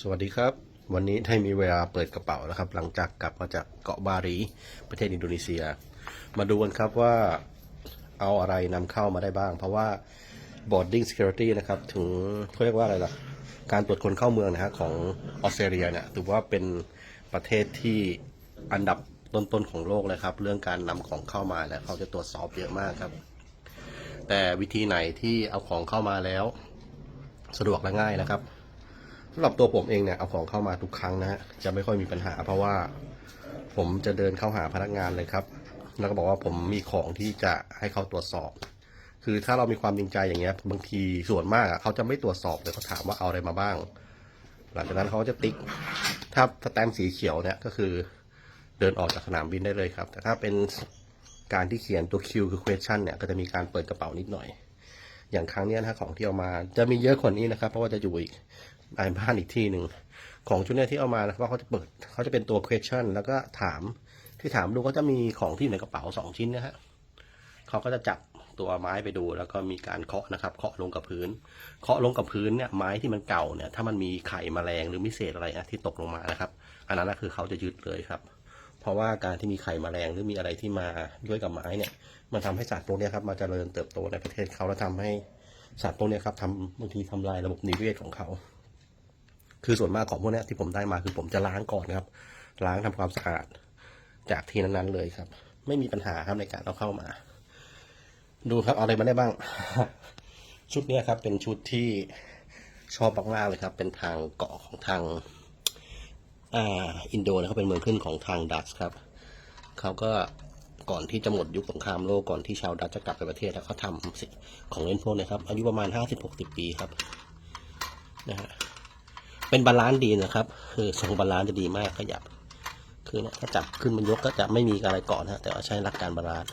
สวัสดีครับ วันนี้ได้มีเวลาเปิดกระเป๋าแล้วครับ หลังจากกลับมาจากเกาะบาหลีประเทศอินโดนีเซีย มาดูกันครับว่าเอาอะไรนำเข้ามาได้บ้าง เพราะว่า boarding security นะครับ ถึงเขาเรียกว่าอะไรล่ะ การตรวจคนเข้าเมืองนะฮะของออสเตรเลียเนี่ยถือว่าเป็นประเทศที่อันดับต้นๆของโลกเลยครับ เรื่องการนำของเข้ามาแล้วเขาจะตรวจสอบเยอะมากครับ แต่วิธีไหนที่เอาของเข้ามาแล้ว สะดวกและง่ายนะครับ สำหรับตัวผมเองเนี่ยเอาของเข้ามาทุกครั้งนะจะไม่ค่อยมีปัญหา เพราะว่าผมจะเดินเข้าหาพนักงานเลยครับ แล้วก็บอกว่าผมมีของที่จะให้เขาตรวจสอบ คือถ้าเรามีความจริงใจอย่างเงี้ยบางทีส่วนมากเขาจะไม่ตรวจสอบเลยเขาถามว่าเอาอะไรมาบ้าง หลังจากนั้นเขาจะติ๊ก ถ้าสแตมป์สีเขียวเนี่ยก็คือเดินออกจากสนามบินได้เลยครับ แต่ถ้าเป็นการที่เขียนตัว Q คือ question เนี่ยก็จะมีการเปิดกระเป๋านิดหน่อย อย่างครั้งนี้นะของที่เอามาจะมีเยอะกว่านี้นะครับ เพราะว่าจะอยู่อีก ในบ้านอีกที่หนึ่งของชุดนี้ที่เอามานะครับว่าเขาจะเปิดเขาจะเป็นตัว question แล้วก็ถามที่ถามดูก็จะมีของที่อยู่ในกระเป๋าสองชิ้นนะฮะเขาก็จะจับตัวไม้ไปดู แล้วก็มีการเคาะนะครับเคาะลงกับพื้น เคาะลงกับพื้นเนี่ยไม้ที่มันเก่าเนี่ยถ้ามันมีไข่แมลงหรือมีเศษอะไรนะที่ตกลงมานะครับ อันนั้นนะคือเขาจะยึดเลยครับ เพราะว่าการที่มีไข่แมลงหรือมีอะไรที่มาด้วยกับไม้เนี่ย มันทำให้สัตว์พวกนี้ครับมาเจริญเติบโตในประเทศเขาแล้วทำให้สัตว์พวกนี้ครับทำบางทีทำลายระบบนิเวศของเขา คือส่วนมากของพวกนี้ที่ผมได้มาคือผมจะล้างก่อนครับ ล้างทำความสะอาดจากที่นั้นๆเลยครับ ไม่มีปัญหาครับในการเอาเข้ามา ดูครับเอาอะไรมาได้บ้าง ชุดนี้ครับ เป็นชุดที่ชอบมากๆเลยครับ เป็นทางเกาะของทางอ่าอินโดนะครับเป็นเมืองขึ้นของทางดัตช์ครับเขาก็ก่อนที่จะหมดยุคสงครามโลกก่อนที่ชาวดัตช์จะกลับไปประเทศแล้วเขาทำของเล่นพวกนี้ครับอายุประมาณห้าสิบหกสิบปีครับนะฮะ เป็นบาลานซ์ดีนะครับ คือทรงบาลานซ์จะดีมากขยับ คือเนี่ยถ้าจับขึ้นมันยกก็จะไม่มีอะไรเกาะนะฮะแต่ว่าใช้หลักการบาลานซ์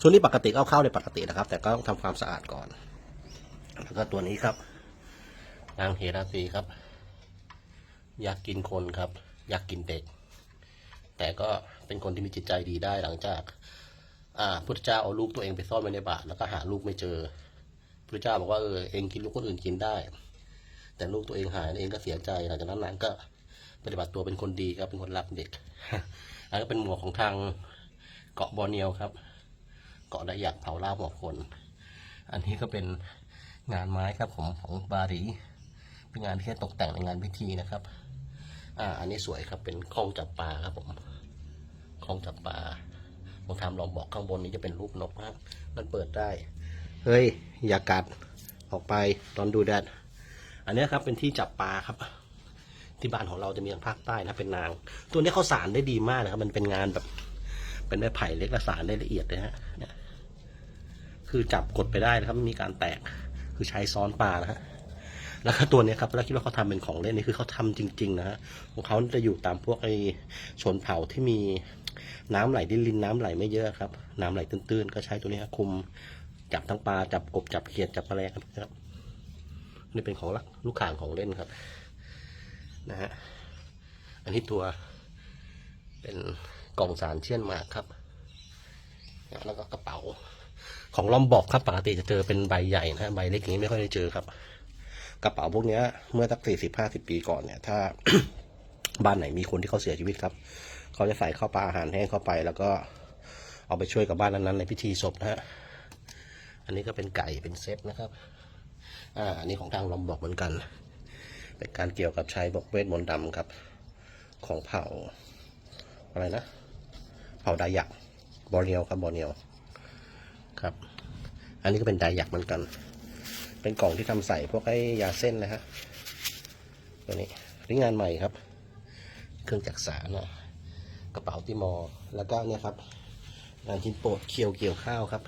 ส่วนนี้ปกติก็เอาเข้าในปกตินะครับ แต่ก็ต้องทำความสะอาดก่อน แล้วก็ตัวนี้ครับนางเฮราตีครับ อยากกินคนครับ อยากกินเด็ก แต่ก็เป็นคนที่มีจิตใจดีได้หลังจากอ่าพุทธเจ้าเอาลูกตัวเองไปซ่อนไว้ในบาตรแล้วก็หาลูกไม่เจอพุทธเจ้าบอกว่าเออเองกินลูกคนอื่นกินได้ แต่ลูกตัวเองหายเองก็เสียใจหลังจากนั้นนางก็ปฏิบัติตัวเป็นคนดีครับ เป็นคนรักเด็ก อันก็เป็นหมวกของทางเกาะบอร์เนียวครับ เกาะไดหยักเผาล่าหัวกคน อันนี้ก็เป็นงานไม้ครับของของบาหลีเป็นงานที่แค่ตกแต่งในงานพิธีนะครับ อ่า อันนี้สวยครับ เป็นคลองจับปลาครับผมคลองจับปลาผมทำลองบอกข้างบนนี้จะเป็นรูปนกนะครับ มันเปิดได้ เฮ้ย อย่ากัด ออกไปตอนดูแดด อันนี้ครับเป็นที่จับปลาครับ ที่บ้านของเราจะมีทางภาคใต้นะเป็นนาง ตัวนี้เขาสารได้ดีมากนะครับ มันเป็นงานแบบ เป็นไม้ไผ่เล็กและสารได้ละเอียดเลยฮะคือจับกดไปได้นะครับไม่มีการแตก คือใช้ซ้อนปลานะฮะแล้วก็ตัวนี้ครับแล้วคิดว่าเขาทำเป็นของเล่นนี่คือเขาทำจริง ๆ นะฮะของเขาจะอยู่ตามพวกไอ้ชนเผ่าที่มีน้ำไหลดินลินน้ำไหลไม่เยอะครับ น้ำไหลตื้นๆ ก็ใช้ตัวนี้คุมจับทั้งปลาจับกบจับเขียดจับแมลงครับ นี่เป็นของลูกข่างของเล่นครับนะฮะอันนี้ตัวเป็นกล่องสารเชี่ยนมากครับ แล้วก็กระเป๋าของลอมบอกครับปกติจะเจอเป็นใบใหญ่นะฮะใบเล็กอย่างนี้ไม่ค่อยได้เจอครับ กระเป๋าพวกเนี้ยเมื่อสักสี่สิบห้าสิบปีก่อนเนี่ย ถ้าบ้านไหนมีคนที่เขาเสียชีวิตครับ เขาจะใส่ข้าวปลาอาหารแห้งเข้าไป แล้วก็เอาไปช่วยกับบ้านนั้นๆในพิธีศพนะฮะ อันนี้ก็เป็นไก่เป็นเซตนะครับ อ่าอันนี้ของทางลอมบอกเหมือนกัน เป็นการเกี่ยวกับใช้บอกเวทมนต์ดำครับ ของเผ่า อะไรนะ เผ่าดายักบอเนียวครับบอเนียวครับ อันนี้ก็เป็นดายักเหมือนกัน เป็นกล่องที่ทำใส่พวกไอ้ยาเส้นนะฮะตัวนี้นี่งานใหม่ครับ เครื่องจักสารนะกระเป๋าติมอแล้วก็เนี่ยครับงานชิ้นโปรดเคียวเกี่ยวข้าวครับ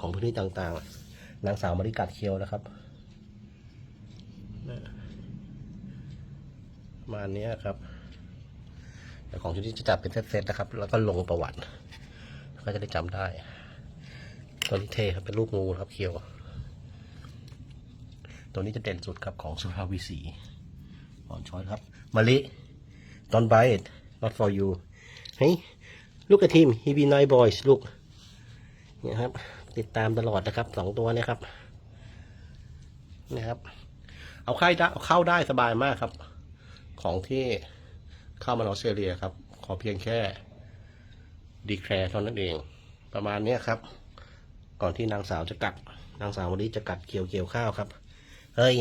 ของพื้นที่ต่างๆ นางสาวมาริกัดเคียวนะครับประมาณเนี้ยครับแต่ของชุดที่จะจัดเป็นเซตๆนะครับ แล้วก็ลงประวัติ ก็จะได้จำได้ตัวนี้เท่ครับเป็นรูปงูครับเคียวตัวนี้จะเด่นสุดครับของสุภาพวิสีอ่อนช้อยครับมาลิ don't buy it not for you เฮ้ย look at him he be nice boys look เนี่ยครับ ติดตามตลอดนะครับสองตัวเนี่ยครับนะครับ เอาเข้าได้เข้าได้สบายมากครับ ของที่เข้ามาออสเตรเลียครับ ขอเพียงแค่ดีแคร์เท่านั้นเอง ประมาณนี้ครับ ก่อนที่นางสาวจะกัด นางสาววันนี้จะกัดเกี่ยวเกี่ยวข้าวครับ เฮ้ย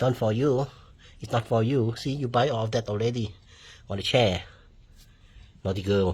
not for you it's not for you see you buy all of that already on the chair naughty girl